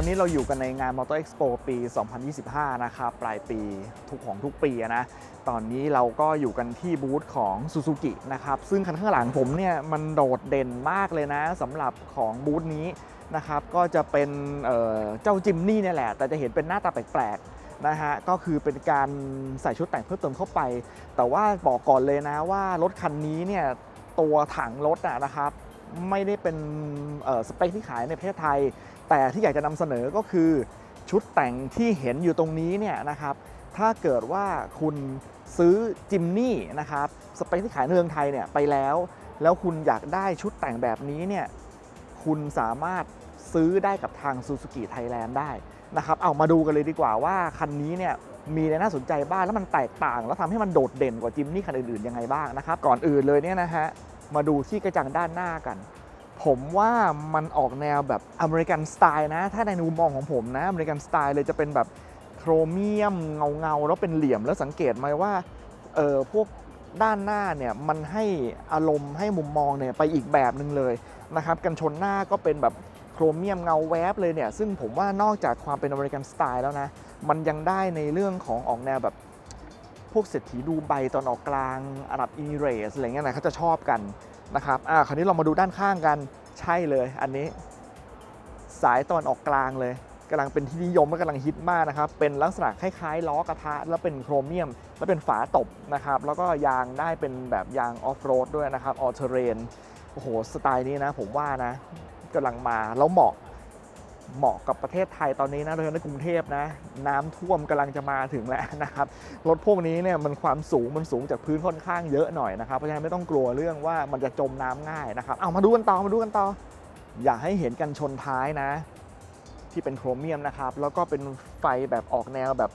อนนี้เราอยู่กันในงาน Motor Expo ปี 2025 นะครับปลายปีทุกของทุกปีนะ ตอนนี้เราก็อยู่กันที่บูธของ Suzuki นะครับ ซึ่งคันข้างหลังผมเนี่ย มันโดดเด่นมากเลยนะสำหรับของบูธนี้นะครับ ก็จะเป็นเเจ้าจิมนี่เนี่ยแหละ แต่จะเห็นเป็นหน้าตาแปลกๆนะฮะก็คือเป็นการใส่ชุดแต่งเพิ่มเติมเข้าไป แต่ว่าบอกก่อนเลยนะว่ารถคันนี้เนี่ยตัวถังรถนะครับ ไม่ได้เป็นสเปคที่ขายในประเทศไทย แต่ที่อยากจะนำเสนอก็คือชุดแต่งที่เห็นอยู่ตรงนี้เนี่ยนะครับ ถ้าเกิดว่าคุณซื้อจิมนี่นะครับสเปคที่ขายในเมืองไทยเนี่ยไปแล้ว แล้วคุณอยากได้ชุดแต่งแบบนี้เนี่ยคุณสามารถซื้อได้กับทาง Suzuki Thailand ได้นะครับ เอามาดูกันเลยดีกว่าว่าคันนี้เนี่ยมีอะไรน่าสนใจบ้างแล้วมันแตกต่าง แล้วทำให้มันโดดเด่นกว่าจิมนี่คันอื่นๆยังไงบ้างนะครับ ก่อนอื่นเลยเนี่ยนะฮะ มาดูที่กระจังด้านหน้ากัน ผมว่ามันออกแนวแบบอเมริกันสไตล์นะ ถ้าในมุมมองของผมนะอเมริกันสไตล์เลยจะเป็นแบบโครเมียมเงาเงาแล้วเป็นเหลี่ยมแล้วสังเกตไหมว่าเออพวกด้านหน้าเนี่ยมันให้อารมณ์ให้มุมมองเนี่ยไปอีกแบบหนึ่งเลยนะครับกันชนหน้าก็เป็นแบบโครเมียมเงาแวบเลยเนี่ยซึ่งผมว่านอกจากความเป็นอเมริกันสไตล์แล้วนะ มันยังได้ในเรื่องของออกแนวแบบ พวกเศรษฐีดูไบตอนออกกลางอาหรับอิมิเรสอะไรเงี้ยนะเขาจะชอบกันนะครับอ่าคราวนี้เรามาดูด้านข้างกันใช่เลย อันนี้สายตอนออกกลางเลยกำลังเป็นที่นิยมและกำลังฮิตมากนะครับ เป็นลักษณะคล้ายๆล้อกระทะ แล้วเป็นโครเมียม แล้วเป็นฝาตบนะครับ แล้วก็ยางได้เป็นแบบยางออฟโรดด้วยนะครับออเทเรนโอ้โห สไตล์นี้นะผมว่านะกำลังมาแล้วเหมาะ เหมาะกับประเทศไทยตอนนี้นะโดยเฉพาะในกรุงเทพนะ น้ำท่วมกำลังจะมาถึงแล้วนะครับรถพวกนี้เนี่ยมันความสูงมันสูงจากพื้นค่อนข้างเยอะหน่อยนะครับเพราะฉะนั้นไม่ต้องกลัวเรื่องว่ามันจะจมน้ำง่ายนะครับเอามาดูกันต่อมาดูกันต่อ อย่าให้เห็นกันชนท้ายนะ ที่เป็นโครเมียมนะครับแล้วก็เป็นไฟแบบออกแนวแบบ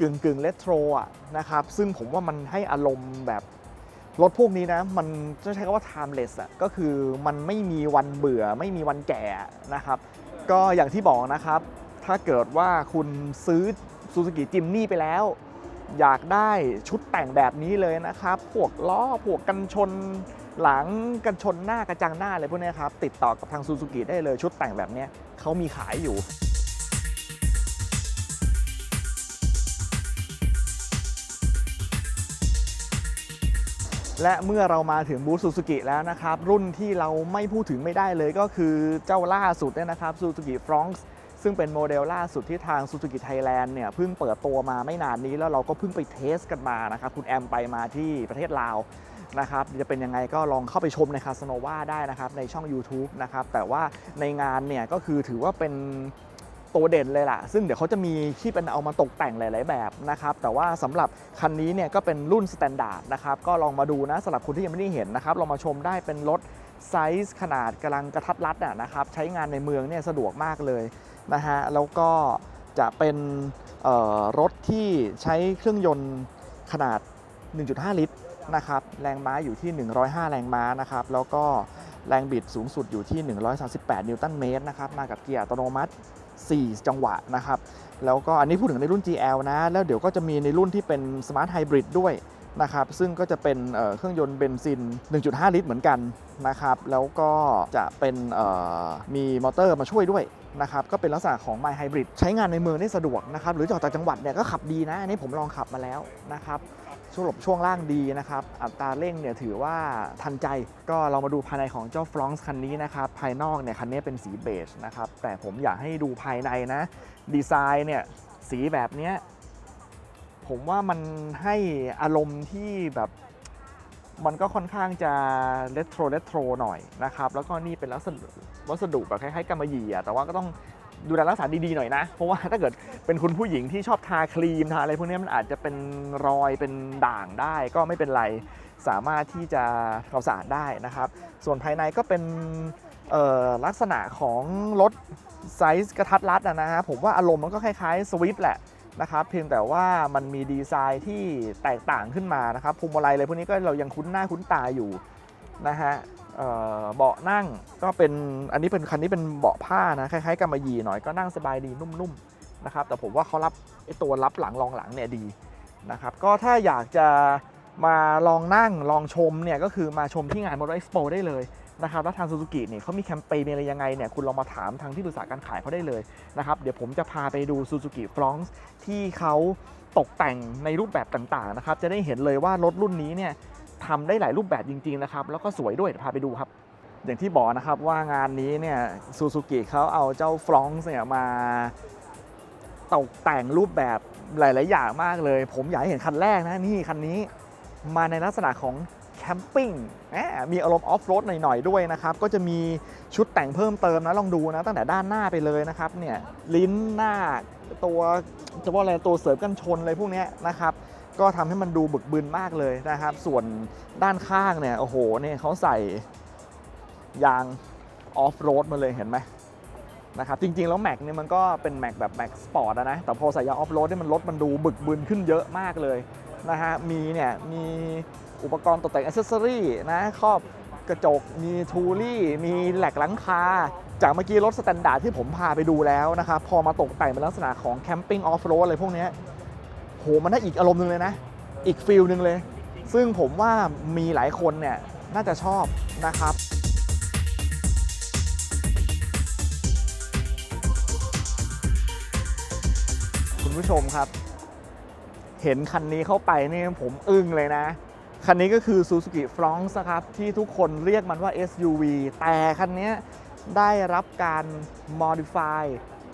กึ่งกึ่งเลโทรอะนะครับซึ่งผมว่ามันให้อารมณ์แบบ รถพวกนี้นะ มันจะใช้คำว่า timeless อะก็คือมันไม่มีวันเบื่อไม่มีวันแก่นะครับ ก็อย่างที่บอกนะครับ ถ้าเกิดว่าคุณซื้อ Suzuki Jimny ไปแล้ว อยากได้ชุดแต่งแบบนี้เลยนะครับ พวกล้อพวกกันชนหลังกันชนหน้ากระจังหน้าอะไรพวกนี้ครับ ติดต่อกับทาง Suzuki ได้เลยชุดแต่งแบบเนี้ยเขามีขายอยู่ และเมื่อเรามาถึงบูธซูซูกิแล้วนะครับ รุ่นที่เราไม่พูดถึงไม่ได้เลยก็คือเจ้าล่าสุดเนี่ยนะครับ Suzuki Fronx ซึ่งเป็นโมเดลล่าสุดที่ทาง Suzuki Thailand เนี่ยเพิ่งเปิดตัวมาไม่นานนี้แล้วเราก็เพิ่งไปเทสกันมานะครับ คุณแอมไปมาที่ประเทศลาวนะครับจะเป็นยังไงก็ลองเข้าไปชมในคาสโนวาได้นะครับ ในช่อง YouTube นะครับ แต่ว่าในงานเนี่ยก็คือถือว่าเป็น ตัวเด่นเลยล่ะ ซึ่งเดี๋ยวเขาจะมีที่เป็นเอามาตกแต่งหลาย ๆ แบบนะครับ แต่ว่าสำหรับคันนี้เนี่ยก็เป็นรุ่นสแตนดาร์ดนะครับ ก็ลองมาดูนะสำหรับคุณที่ยังไม่ได้เห็นนะครับ ลองมาชมได้เป็นรถไซส์ขนาดกำลังกระทัดรัดนะครับ ใช้งานในเมืองเนี่ยสะดวกมากเลยนะฮะ แล้วก็จะเป็นรถที่ใช้เครื่องยนต์ขนาด 1.5 ลิตรนะครับ แรงม้าอยู่ที่ 105 แรงม้านะครับ แล้วก็ แรงบิดสูงสุดอยู่ที่ 138 นิวตันเมตรนะครับ มากับเกียร์อัตโนมัติ 4 จังหวะนะครับ แล้วก็อันนี้พูดถึงในรุ่น GL นะ แล้วเดี๋ยวก็จะมีในรุ่นที่เป็น Smart Hybrid ด้วยนะครับ ซึ่งก็จะเป็นเครื่องยนต์เบนซิน 1.5 ลิตรเหมือนกันนะครับ แล้วก็จะเป็นมีมอเตอร์มาช่วยด้วยนะครับ ก็เป็นลักษณะของ My Hybrid ใช้งานในเมืองได้สะดวกนะครับ หรือจออกจากจังหวัดเนี่ยก็ขับดีนะ อันนี้ผมลองขับมาแล้วนะครับ ช่วงหลบช่วงล่างดีนะครับ อัตราเร่งเนี่ยถือว่าทันใจ ก็เรามาดูภายในของเจ้าฟรองส์คันนี้นะครับ ภายนอกเนี่ยคันนี้เป็นสีเบจนะครับ แต่ผมอยากให้ดูภายในนะ ดีไซน์เนี่ยสีแบบเนี้ยผมว่ามันให้อารมณ์ที่แบบมันก็ค่อนข้างจะเลโทรเลโทรหน่อยนะครับ แล้วก็นี่เป็นลักษณะวัสดุแบบคล้ายๆกำมะหยี่อะแต่ว่าก็ต้อง ดูแลรักษาดีๆหน่อยนะ เพราะว่าถ้าเกิดเป็นคุณผู้หญิงที่ชอบทาครีมทาอะไรพวกนี้มันอาจจะเป็นรอยเป็นด่างได้ก็ไม่เป็นไรสามารถที่จะทำควาสะอาดได้นะครับ ส่วนภายในก็เป็นลักษณะของรถไซส์กระทัดรัดนะฮะผมว่าอารมณ์มันก็คล้ายๆสวิฟแหละนะครับเพียงแต่ว่ามันมีดีไซน์ที่แตกต่างขึ้นมานะครับพวงมาลัยอะไรพวกนี้ก็เรายังคุ้นหน้าคุ้นตาอยู่นะฮะ เบาะนั่งก็เป็นอันนี้เป็นคันนี้เป็นเบาะผ้านะคล้ายๆกำมะหยี่หน่อยก็นั่งสบายดีนุ่มๆนะครับแต่ผมว่าเขารับไอตัวรับหลังรองหลังเนี่ยดีนะครับก็ถ้าอยากจะมาลองนั่งลองชมเนี่ยก็คือมาชมที่งาน Motor Expo ได้เลยนะครับแล้วทางซูซูกิเนี่ยเขามีแคมเปญอะไรยังไงเนี่ยคุณลองมาถามทางที่ปรึกษาการขายเขาได้เลยนะครับเดี๋ยวผมจะพาไปดูซูซูกิฟรองส์ที่เขาตกแต่งในรูปแบบต่างๆนะครับจะได้เห็นเลยว่ารถรุ่นนี้เนี่ย ทำได้หลายรูปแบบจริง ๆ นะครับ แล้วก็สวยด้วยพาไปดูครับ อย่างที่บอกนะครับว่างานนี้เนี่ยซูซูกิเขาเอาเจ้าฟรองส์เนี่ยมาตกแต่งรูปแบบหลาย ๆ อย่างมากเลย ผมอยากให้เห็นคันแรกนะนี่คันนี้มาในลักษณะของแคมปิ้งมีอารมณ์ออฟโรดหน่อย ๆ ด้วยนะครับ ก็จะมีชุดแต่งเพิ่มเติมนะ ลองดูนะ ตั้งแต่ด้านหน้าไปเลยนะครับเนี่ยลิ้นหน้าตัวจะว่าอะไรตัวเสริมกันชนอะไรพวกนี้นะครับ ก็ทำให้มันดูบึกบึนมากเลยนะครับ ส่วนด้านข้างเนี่ยโอ้โหเนี่ยเขาใส่ยางออฟโรดมาเลยเห็นไหมนะครับจริงๆ แล้วแม็กเนี่ยมันก็เป็นแม็กแบบแม็กสปอร์ตนะ แต่พอใส่ยางออฟโรดเนี่ยมันรถมันดูบึกบึนขึ้นเยอะมากเลยนะฮะมีเนี่ยมีอุปกรณ์ตกแต่งอ c เซสซอรี่นะครอบกระจกมีทูลี่ มีแหลกหลังคา จากเมื่อกี้รถสแตนดาร์ดที่ผมพาไปดูแล้วนะครับ พอมาตกแต่งเป็นลักษณะของแคมปิ้งออฟโรดอะไรพวกนี้ หมันได้อีกอารมณ์หนึ่งเลยนะ อีกฟิลหนึ่งเลย ซึ่งผมว่ามีหลายคนเนี่ยน่าจะชอบนะครับคุณผู้ชมครับ เห็นคันนี้เข้าไปนี่ผมอึ้งเลยนะ คันนี้ก็คือ Suzuki f r o n x ครับ ที่ทุกคนเรียกมันว่า SUV แต่คันนี้ได้รับการ modify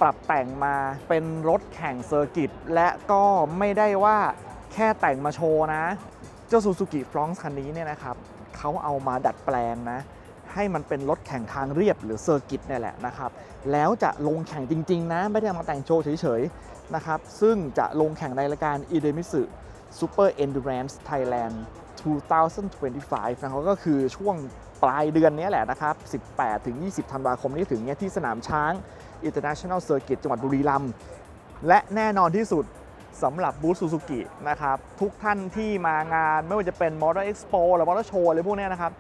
ปรับแต่งมาเป็นรถแข่งเซอร์กิตและก็ไม่ได้ว่าแค่แต่งมาโชว์นะ เจ้า Suzuki f r o n x คันนี้เนี่ยนะครับเขาเอามาดัดแปลงนะ ให้มันเป็นรถแข่งทางเรียบหรือเซอร์กิตเนี่ยแหละนะครับ แล้วจะลงแข่งจริง ๆ นะ ไม่ได้มาแต่งโชว์เฉยๆนะครับ ซึ่งจะลงแข่งในรายการ i d e m i s u Super Endurance Thailand 2025 นะครับก็คือช่วงปลายเดือนนี้แหละนะครับ 18ถึง20 ธันวาคมนี้ถึงเนี่ยที่สนามช้าง International Circuit จังหวัดบุรีรัมย์และแน่นอนที่สุดสำหรับบูธซูซูกินะครับ ทุกท่านที่มางานไม่ว่าจะเป็น Motor Expo หรือ Motor Show อะไรพวกนี้นะครับ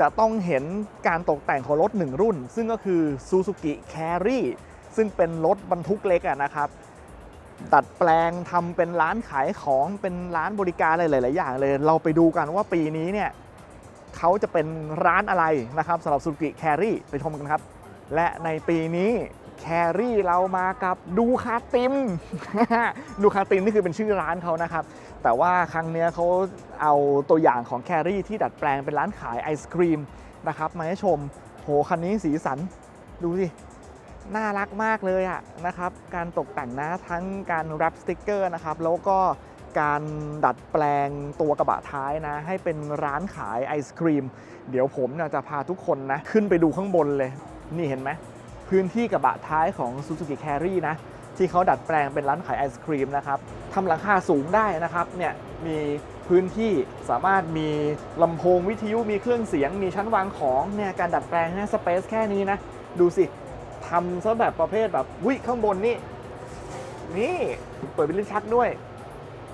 จะต้องเห็นการตกแต่งของรถหนึ่งรุ่น ซึ่งก็คือ Suzuki Carry ซึ่งเป็นรถบรรทุกเล็กะนะครับดัดแปลงทำเป็นร้านขายของเป็นร้านบริการอะไรหลาย ๆ อย่างเลย เราไปดูกันว่าปีนี้เนี่ยเขาจะเป็นร้านอะไรนะครับสำหรับ Suzuki Carry ไปชมกันครับ และในปีนี้ แครี่เรามากับดูคาติม ดูคาติมนี่คือเป็นชื่อร้านเขานะครับ แต่ว่าครั้งเนี้ยเขาเอาตัวอย่างของแครี่ที่ดัดแปลงเป็นร้านขายไอศครีมนะครับ มาให้ชม โห คันนี้สีสัน ดูสิ น่ารักมากเลยอะนะครับ การตกแต่งนะทั้งการแรปสติกเกอร์นะครับ แล้วก็การดัดแปลงตัวกระบะท้ายนะ ให้เป็นร้านขายไอศครีม เดี๋ยวผมเนี่ยจะพาทุกคนนะ ขึ้นไปดูข้างบนเลย นี่เห็นไหม พื้นที่กระบะท้ายของ Suzuki Carry นะ ที่เขาดัดแปลงเป็นร้านขายไอศครีมนะครับทำหลังคาสูงได้นะครับเนี่ยมีพื้นที่สามารถมีลำโพงวิทยุมีเครื่องเสียง มีชั้นวางของเนี่ยการดัดแปลงนะสเปซแค่นี้นะ ดูสิทำซะแบบประเภทแบบวิข้างบนนี่ นี่ เปิดเป็นลิ้นชักด้วย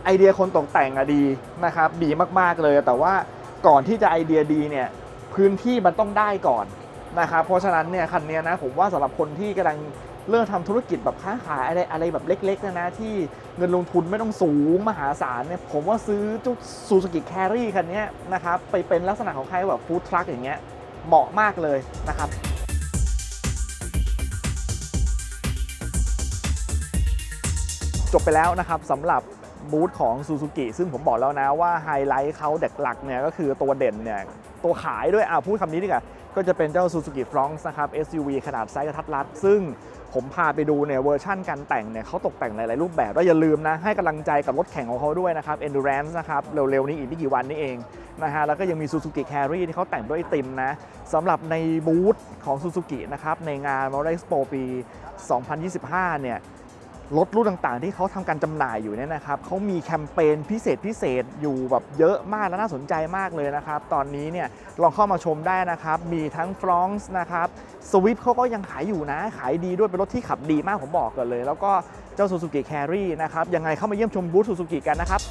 ไอเดียคนตกแต่งอะดีนะครับ ดีมากๆเลย แต่ว่าก่อนที่จะไอเดียดีเนี่ย พื้นที่มันต้องได้ก่อน นะครับเพราะฉะนั้นเนี่ยคันนี้นะผมว่าสำหรับคนที่กำลังเริ่มทำธุรกิจแบบค้าขายอะไรอะไรแบบเล็กๆนะนะที่เงินลงทุนไม่ต้องสูงมหาศาลเนี่ยผมว่าซื้อจุซูซูกิแครี่คันนี้นะครับไปเป็นลักษณะของใครแบบฟู้ดทรัคอย่างเงี้ยเหมาะมากเลยนะครับจบไปแล้วนะครับสำหรับ บูธของ Suzuki ซึ่งผมบอกแล้วนะว่าไฮไลท์เขาเด็กหลักเนี่ยก็คือตัวเด่นเนี่ยตัวขายด้วยอะพูดคำนี้ดีกว่าก็จะเป็นเจ้า Suzuki f r o n x นะครับ SUV ขนาดไซส์กระทัดรัด ซึ่งผมพาไปดูเนี่ยเวอร์ชั่นการแต่งเนี่ยเขาตกแต่งหลาย ๆ รูปแบบแล้วอย่าลืมนะ ให้กำลังใจกับรถแข่งของเขาด้วยนะครับ Endurance นะครับ เร็ว ๆ นี้อีกไม่กี่วันนี้เองนะฮะแล้วก็ยังมี Suzuki Carry ที่เขาแต่งด้วยไอติมนะสำหรับในบูธของ Suzuki นะครับในงาน Motor Expo ปี 2025 เนี่ย รถรุ่นต่างๆ ที่เขาทำการจำหน่ายอยู่เนี่ยนะครับเขามีแคมเปญพิเศษพิเศษอยู่แบบเยอะมากและน่าสนใจมากเลยนะครับ ตอนนี้เนี่ยลองเข้ามาชมได้นะครับ มีทั้งฟรองส์นะครับสวิฟเขาก็ยังขายอยู่นะ ขายดีด้วยเป็นรถที่ขับดีมากผมบอกกันเลย แล้วก็เจ้า Suzuki Carry นะครับยังไงเข้ามาเยี่ยมชมบูธ Suzuki กันนะครับ